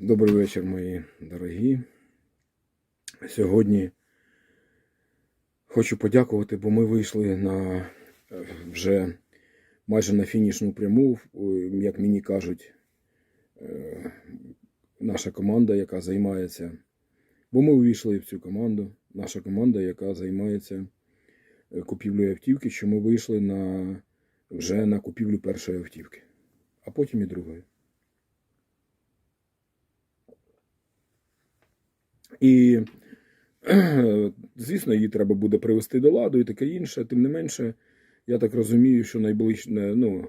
Добрий вечір, мої дорогі. Сьогодні хочу подякувати, бо ми вийшли на е, вже майже на фінішну пряму, як мені кажуть, е, наша команда, яка займається. Бо ми увійшли в цю команду, наша команда, яка займається е, купівлею автівки, що ми вийшли на, вже на купівлю першої автівки, а потім і другої. І, звісно, її треба буде привести до ладу і таке інше. Тим не менше, я так розумію, що найближче, ну,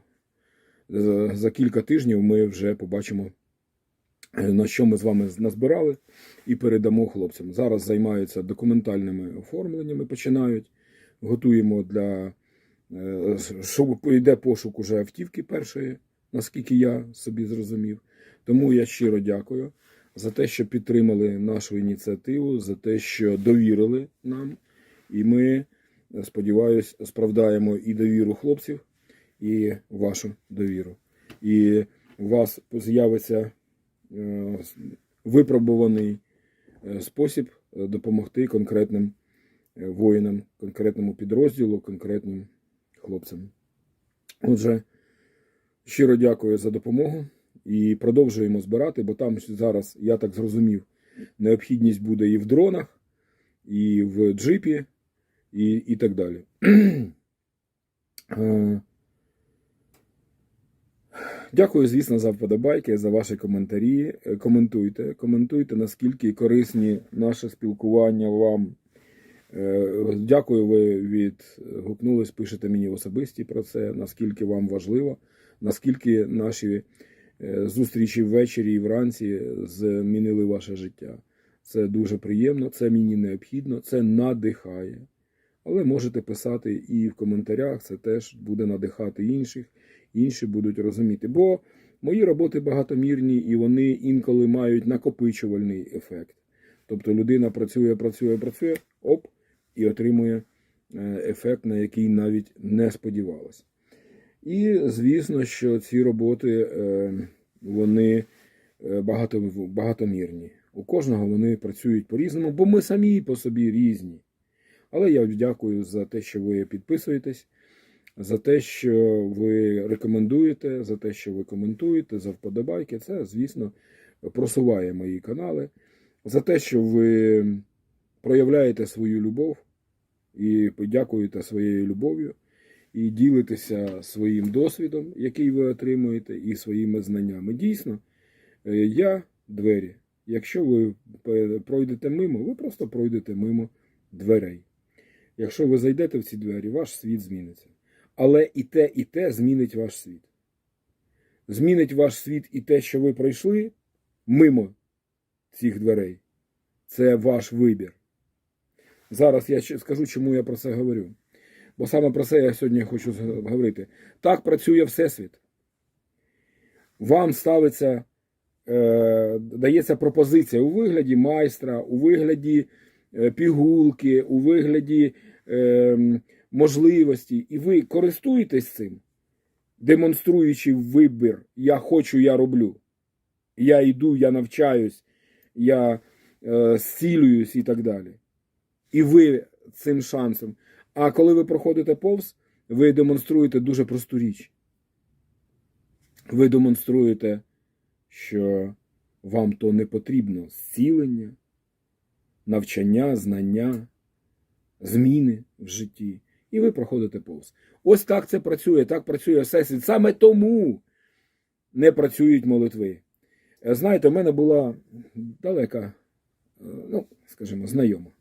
за, кілька тижнів ми вже побачимо, е, на що ми з вами назбирали, і передамо хлопцям. Зараз займаються документальними оформленнями, починають. Готуємо для е, йде пошук уже автівки першої, наскільки я собі зрозумів. Тому я щиро дякую за те, що підтримали нашу ініціативу, за те, що довірили нам. І ми, сподіваюся, справдаємо і довіру хлопців, і вашу довіру. І у вас з'явиться е, випробуваний е, спосіб е, допомогти конкретним воїнам, конкретному підрозділу, конкретним хлопцям. Отже, щиро дякую за допомогу. І продовжуємо збирати, бо там зараз, я так зрозумів, необхідність буде і в дронах, і в джипі, і, і так далі. Е, Дякую, звісно, за вподобайки, за ваші коментарі. Е, Коментуйте, коментуйте, наскільки корисні наше спілкування вам. Е, Дякую, ви відгукнулись, пишете мені особисті про це, наскільки вам важливо, наскільки наші зустрічі ввечері і вранці змінили ваше життя. Це дуже приємно, це мені необхідно, це надихає. Але можете писати і в коментарях, це теж буде надихати інших, інші будуть розуміти. Бо мої роботи багатомірні і вони інколи мають накопичувальний ефект. Тобто людина працює, працює, працює, оп, і отримує е, ефект, на який навіть не сподівалася. І звісно, що ці роботи е, вони е, багато, багатомірні. У кожного вони працюють по-різному, бо ми самі по собі різні. Але я дякую за те, що ви підписуєтесь, за те, що ви рекомендуєте, за те, що ви коментуєте, за вподобайки. Це, звісно, просуває мої канали, за те, що ви проявляєте свою любов і подякуєте своєю любов'ю, і ділитеся своїм досвідом, який ви отримуєте, і своїми знаннями. Дійсно, е, я двері. Якщо ви пройдете мимо, ви просто пройдете мимо дверей. Якщо ви зайдете в ці двері, ваш світ зміниться. Але і те, і те змінить ваш світ. Змінить ваш світ і те, що ви пройшли мимо цих дверей. Це ваш вибір. Зараз я скажу, чому я про це говорю. Бо саме про це я сьогодні хочу говорити. Так працює Всесвіт. Вам ставиться, е, дається пропозиція у вигляді майстра, у вигляді е, пігулки, у вигляді е, можливості, і ви користуєтесь цим, демонструючи вибір, я хочу, я роблю. Я йду, я навчаюсь, я е, зцілююсь і так далі. І ви цим шансом. А коли ви проходите повз, ви демонструєте дуже просту річ. Ви демонструєте, що вам то не потрібно зцілення, навчання, знання, зміни в житті. І ви проходите повз. Ось так це працює, так працює Всесвіт. Саме тому не працюють молитви. Е, Знаєте, в мене була далека, е, ну, скажімо, знайома.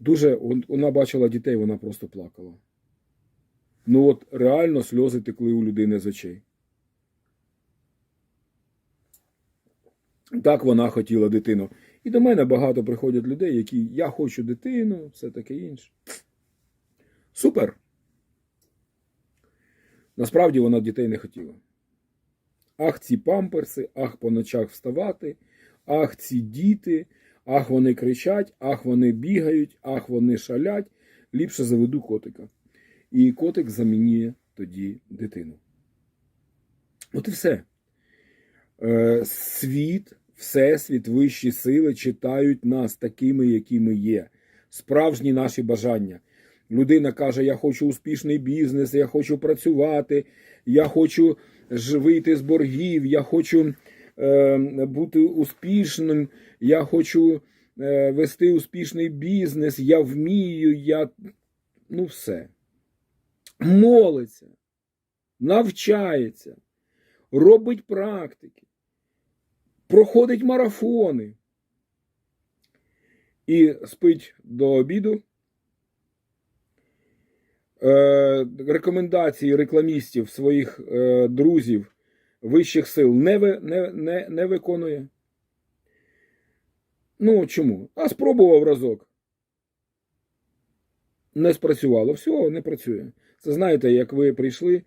Дуже вона бачила дітей, вона просто плакала. Ну от реально сльози текли у людини з очей. Так вона хотіла дитину. І до мене багато приходять людей, які я хочу дитину, все таке інше. Супер. Насправді вона дітей не хотіла. Ах, ці памперси, ах, по ночах вставати, ах, ці діти, ах, вони кричать, ах, вони бігають, ах, вони шалять. Ліпше заведу котика. І котик замінює тоді дитину. От і все. Е, Світ, всесвіт, вищі сили читають нас такими, які ми є. Справжні наші бажання. Людина каже: Я хочу успішний бізнес, я хочу працювати, я хочу вийти з боргів, я хочу бути успішним, я хочу е, вести успішний бізнес, я вмію, я. Ну, все. Молиться, навчається, робить практики, проходить марафони і спить до обіду. Е, рекомендації рекламістів своїх е, друзів вищих сил не, не, не, не виконує. Ну, чому? А спробував разок. Не спрацювало. Все, не працює. Це знаєте, як ви прийшли, е,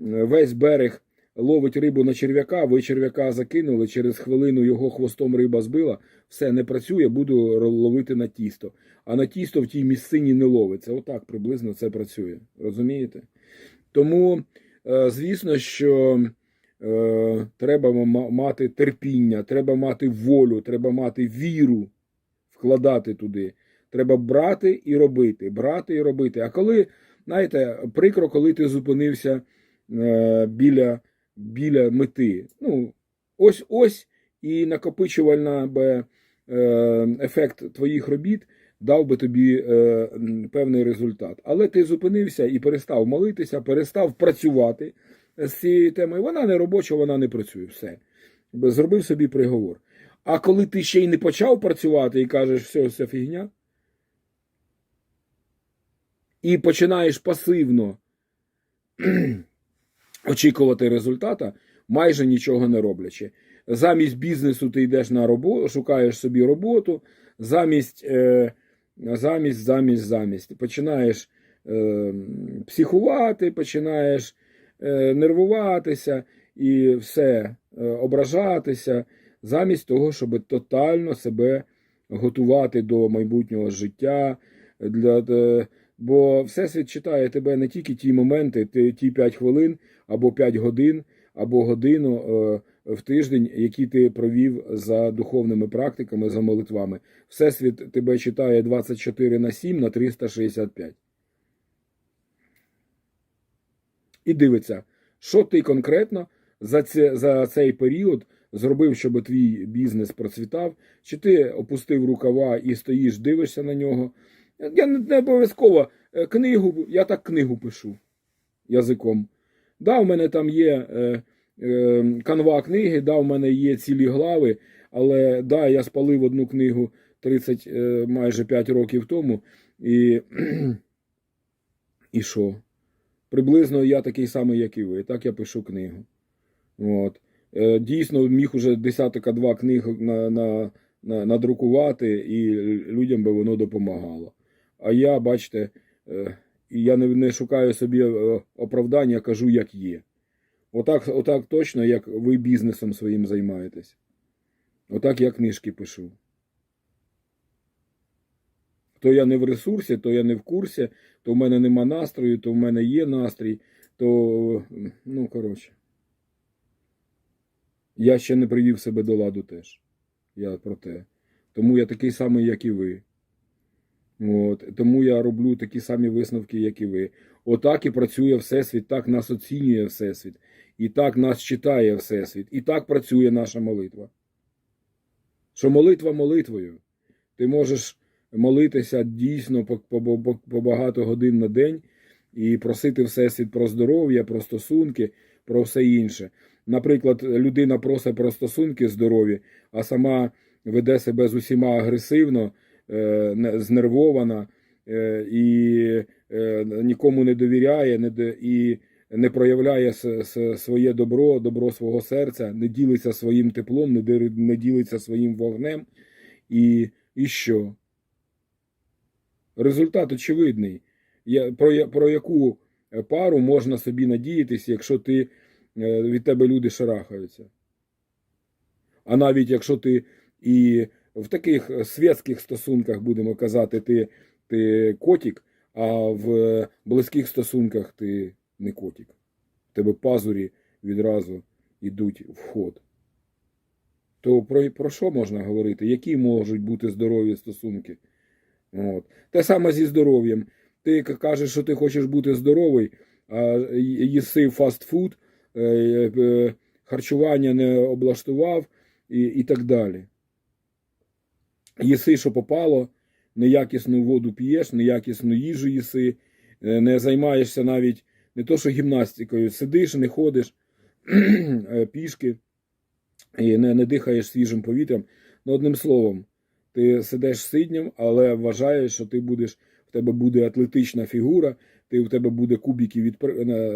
весь берег ловить рибу на черв'яка, ви черв'яка закинули, через хвилину його хвостом риба збила, все не працює, буду ловити на тісто. А на тісто в тій місцині не ловиться. Отак приблизно це працює. Розумієте? Тому, е, звісно, що треба мати терпіння, треба мати волю, треба мати віру, вкладати туди. Треба брати і робити, брати і робити. А коли, знаєте, прикро, коли ти зупинився е, біля, біля мети. Ну, ось ось і накопичувальна би, е, ефект твоїх робіт дав би тобі е, певний результат. Але ти зупинився і перестав молитися, перестав працювати з цією темою. Вона не робоча, вона не працює. Все. Зробив собі приговор. А коли ти ще й не почав працювати і кажеш, все, все фігня, і починаєш пасивно очікувати результата, майже нічого не роблячи. Замість бізнесу ти йдеш на роботу, шукаєш собі роботу, замість, е, замість, замість, замість. Починаєш е, психувати, починаєш нервуватися і все е, ображатися, замість того, щоб тотально себе готувати до майбутнього життя. Для, де- бо Всесвіт читає тебе не тільки ті моменти, ти, ті 5 хвилин або 5 годин, або годину е, в тиждень, які ти провів за духовними практиками, за молитвами. Всесвіт тебе читає 24 на 7 на 365. І дивиться, що ти конкретно за, це, за цей період зробив, щоб твій бізнес процвітав, чи ти опустив рукава і стоїш, дивишся на нього. Я не, обов'язково е, книгу, я так книгу пишу язиком. Да, в мене там є е, е, канва книги, да, в мене є цілі глави, але да, я спалив одну книгу 30 е, майже 5 років тому. І, і що? Приблизно я такий самий, як і ви. Так я пишу книгу. От. Е, Дійсно, міг уже десятка два книг на, на, на, надрукувати, і людям би воно допомагало. А я, бачите, е, я не, не шукаю собі е, оправдання, кажу, як є. Отак, отак точно, як ви бізнесом своїм займаєтесь. Отак я книжки пишу. То я не в ресурсі, то я не в курсі, то в мене нема настрою, то в мене є настрій, то, ну, коротше. Я ще не привів себе до ладу теж. Я про те. Тому я такий самий, як і ви. От. Тому я роблю такі самі висновки, як і ви. Отак і працює Всесвіт, так нас оцінює Всесвіт, і так нас читає Всесвіт, і так працює наша молитва. Що молитва молитвою. Ти можеш молитися дійсно по, багато годин на день і просити Всесвіт про здоров'я, про стосунки, про все інше. Наприклад, людина просить про стосунки здорові, а сама веде себе з усіма агресивно, е, не- знервована е, і е, нікому не довіряє, і не проявляє своє добро, добро свого серця, не ділиться своїм теплом, не ділиться своїм вогнем. І, і що? Результат очевидний. Про, про яку пару можна собі надіятися, якщо ти, е, від тебе люди шарахаються? А навіть якщо ти і в таких світських стосунках, будемо казати, ти, ти котик, а в близьких стосунках ти не котик. В тебе пазурі відразу йдуть в ход. то про, про що можна говорити? Які можуть бути здорові стосунки? От. Те саме зі здоров'ям. Ти кажеш, що ти хочеш бути здоровий, а їси фастфуд, е, е, харчування не облаштував і, і так далі. Їси, що попало, неякісну воду п'єш, неякісну їжу їси, е, не займаєшся навіть не то, що гімнастикою, сидиш, не ходиш пішки і не, не дихаєш свіжим повітрям. Ну, одним словом, ти сидиш сидням, але вважаєш, що ти будеш, в тебе буде атлетична фігура, ти, в тебе буде кубики від,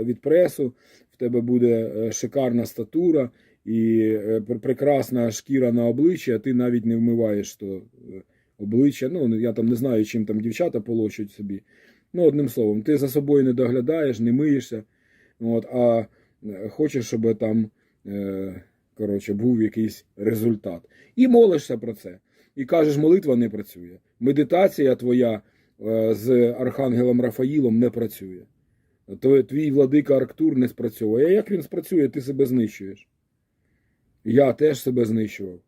від пресу, в тебе буде е, шикарна статура і е, прекрасна шкіра на обличчі, а ти навіть не вмиваєш то е, обличчя. Ну, я там не знаю, чим там дівчата полощуть собі. Ну, одним словом, ти за собою не доглядаєш, не миєшся, от, а хочеш, щоб там коротше, був якийсь результат. І молишся про це. І кажеш, молитва не працює. Медитація твоя е, з Архангелом Рафаїлом не працює. Твій владика Арктур не спрацьовує. А як він спрацює, ти себе знищуєш. Я теж себе знищував.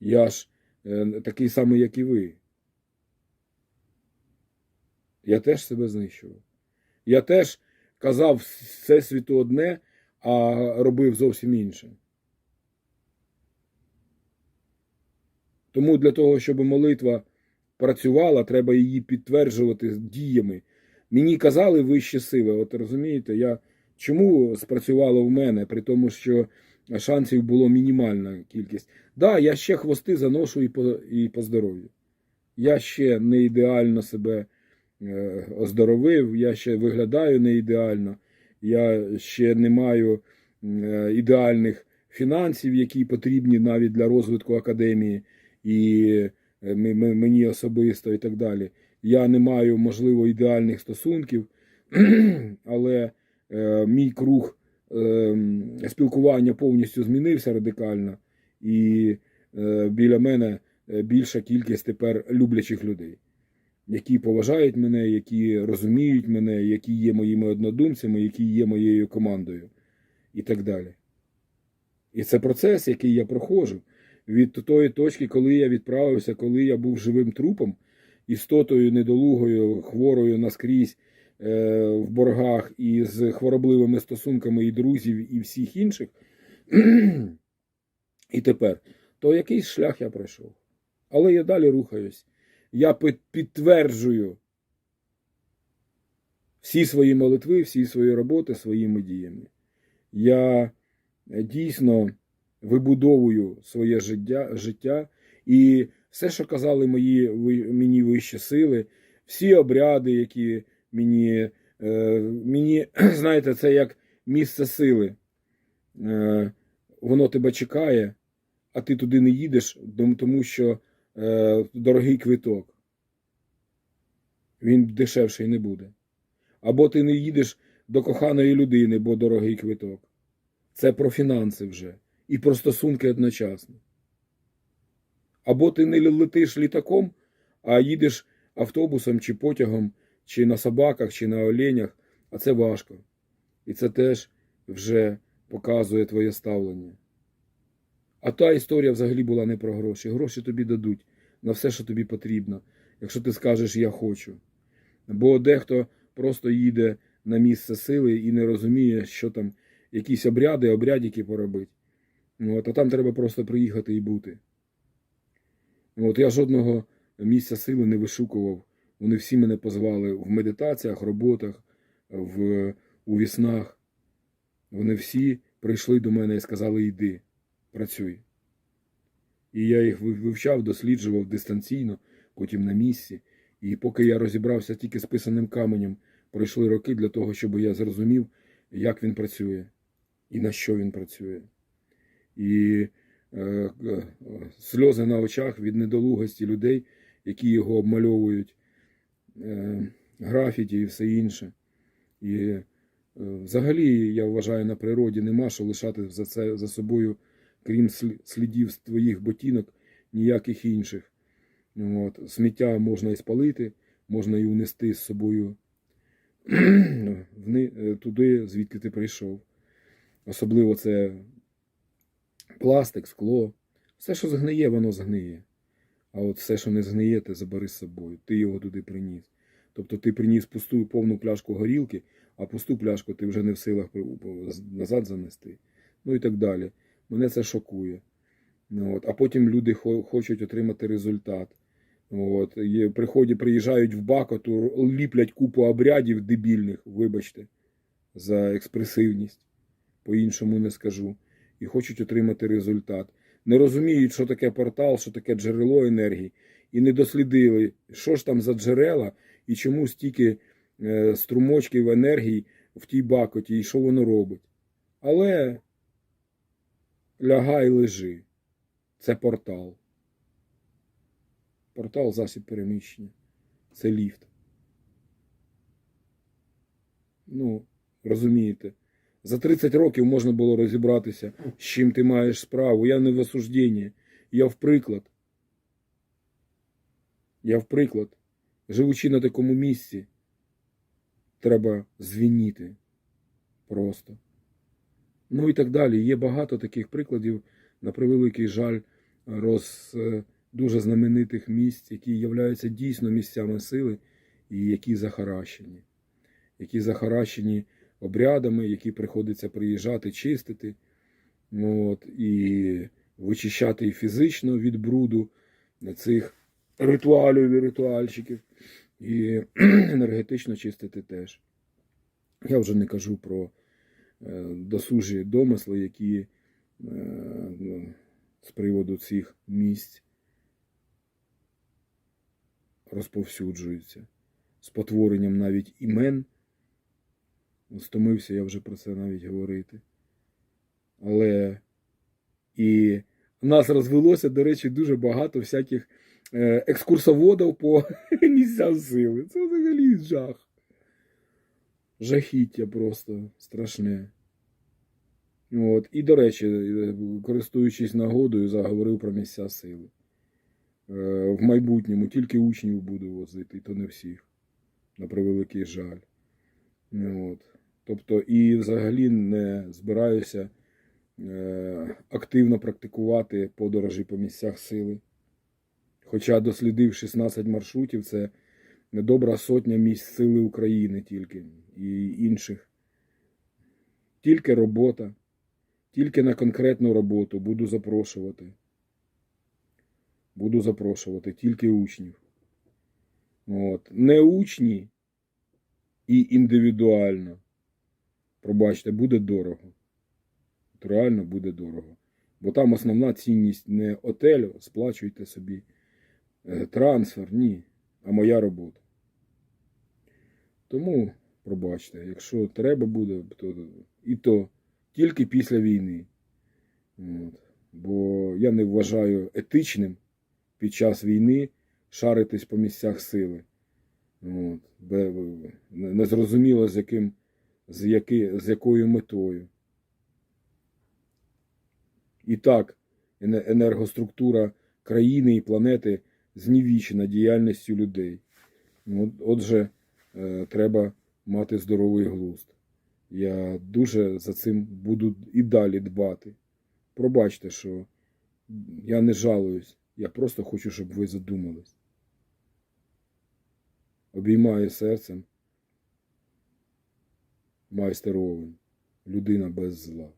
Я ж е, такий самий, як і ви. Я теж себе знищував. Я теж казав всесвіту одне, а робив зовсім інше. Тому для того, щоб молитва працювала, треба її підтверджувати діями. Мені казали вищі сили. От розумієте, я чому спрацювало в мене, при тому, що шансів було мінімальна кількість. Да, я ще хвости заношу і по, і по здоров'ю. Я ще не ідеально себе е, оздоровив, я ще виглядаю не ідеально, я ще не маю е, ідеальних фінансів, які потрібні навіть для розвитку академії і е, мені особисто і так далі. Я не маю, можливо, ідеальних стосунків, але е, мій круг е, спілкування повністю змінився радикально, і е, біля мене більша кількість тепер люблячих людей, які поважають мене, які розуміють мене, які є моїми однодумцями, які є моєю командою, і так далі. І це процес, який я проходжу від тої точки, коли я відправився, коли я був живим трупом, істотою недолугою, хворою наскрізь е, в боргах і з хворобливими стосунками і друзів, і всіх інших. І тепер, то якийсь шлях я пройшов. Але я далі рухаюсь. Я підтверджую всі свої молитви, всі свої роботи своїми діями. Я е, дійсно вибудовую своє життя, життя і все, що казали мої, мені вищі сили, всі обряди, які мені, е, мені, знаєте, це як місце сили. Е, воно тебе чекає, а ти туди не їдеш, тому що е, дорогий квиток. Він дешевший не буде. Або ти не їдеш до коханої людини, бо дорогий квиток. Це про фінанси вже. І про стосунки одночасно. Або ти не летиш літаком, а їдеш автобусом чи потягом, чи на собаках, чи на оленях, а це важко. І це теж вже показує твоє ставлення. А та історія взагалі була не про гроші. Гроші тобі дадуть на все, що тобі потрібно, якщо ти скажеш я хочу. Бо дехто просто їде на місце сили і не розуміє, що там якісь обряди, обрядики поробити. От, а там треба просто приїхати і бути. От, я жодного місця сили не вишукував. Вони всі мене позвали в медитаціях, роботах, в, у віснах. Вони всі прийшли до мене і сказали: йди, працюй. І я їх вивчав, досліджував дистанційно, потім на місці. І поки я розібрався тільки з писаним каменем, пройшли роки для того, щоб я зрозумів, як він працює і на що він працює. І е, е, сльози на очах від недолугості людей, які його обмальовують, е, графіті і все інше. І е, взагалі, я вважаю, на природі нема що лишати за це за собою, крім слідів твоїх ботинок, ніяких інших. От. Сміття можна і спалити, можна і унести з собою е, туди, звідки ти прийшов. Особливо це пластик, скло, Все, що згниє, воно згниє. А от все, що не згниє, ти забери з собою. Ти його туди приніс. Тобто ти приніс пусту повну пляшку горілки, а пусту пляшку ти вже не в силах назад занести. Ну і так далі. Мене це шокує. Ну, От. А потім люди хо- хочуть отримати результат. От. Є, приходять, приїжджають в Бакоту, ліплять купу обрядів дебільних, вибачте, за експресивність. По-іншому не скажу. І хочуть отримати результат. Не розуміють, що таке портал, що таке джерело енергії, і не дослідили, що ж там за джерела і чому стільки е, струмочків енергії в тій бакоті, і що воно робить. Але лягай лежи. Це портал. Портал засіб переміщення. Це ліфт. Ну, розумієте, за 30 років можна було розібратися, з чим ти маєш справу. Я не в осужденні, я в приклад. Я в приклад. Живучи на такому місці, треба звініти просто. Ну і так далі. Є багато таких прикладів, на превеликий жаль, роз е, дуже знаменитих місць, які являються дійсно місцями сили і які захаращені, які захаращені обрядами, які приходиться приїжджати, чистити, от, і вичищати і фізично від бруду цих ритуалів і ритуальщиків, і енергетично чистити теж. Я вже не кажу про е, досужі домисли, які е, ну, з приводу цих місць розповсюджуються, з потворенням навіть імен. Стомився я вже про це навіть говорити. Але і в нас розвелося, до речі, дуже багато всяких е, екскурсоводів по місцям сили. Це взагалі жах. Жахіття просто страшне. От. І, до речі, е, користуючись нагодою, заговорив про місця сили. Е, В майбутньому тільки учнів буду возити, і то не всіх. На превеликий жаль. От. Тобто, і взагалі не збираюся е, активно практикувати подорожі по місцях сили. Хоча дослідив 16 маршрутів, це недобра сотня місць сили України тільки і інших. Тільки робота, тільки на конкретну роботу буду запрошувати. Буду запрошувати тільки учнів. От. Не учні і індивідуально. Пробачте, буде дорого. От реально буде дорого. Бо там основна цінність не отелю, сплачуйте собі е, трансфер, ні, а моя робота. Тому, пробачте, якщо треба буде, то і то тільки після війни. От. Бо я не вважаю етичним під час війни шаритись по місцях сили. От. Незрозуміло, з, яким, з, яки, з якою метою. І так, енергоструктура країни і планети знівічена діяльністю людей. Отже, е, треба мати здоровий глузд. Я дуже за цим буду і далі дбати. Пробачте, що я не жалуюсь, я просто хочу, щоб ви задумались. Обіймаю серцем майстер Овен, людина без зла.